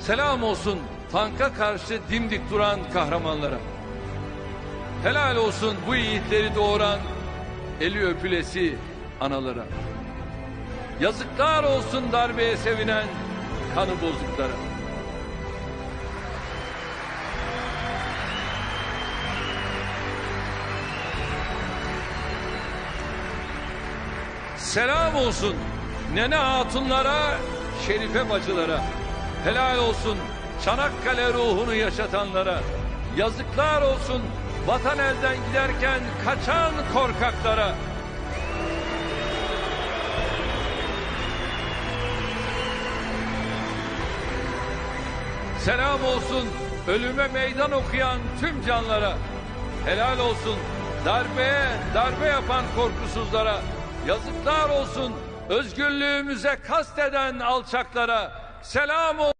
Selam olsun tanka karşı dimdik duran kahramanlara. Helal olsun bu yiğitleri doğuran eli öpülesi analara. Yazıklar olsun darbeye sevinen kanı bozuklara. Selam olsun nene hatunlara, şerife bacılara. Helal olsun Çanakkale ruhunu yaşatanlara. Yazıklar olsun vatan elden giderken kaçan korkaklara. Selam olsun ölüme meydan okuyan tüm canlara. Helal olsun darbeye darbe yapan korkusuzlara. Yazıklar olsun özgürlüğümüze kasteden alçaklara. Selam olsun.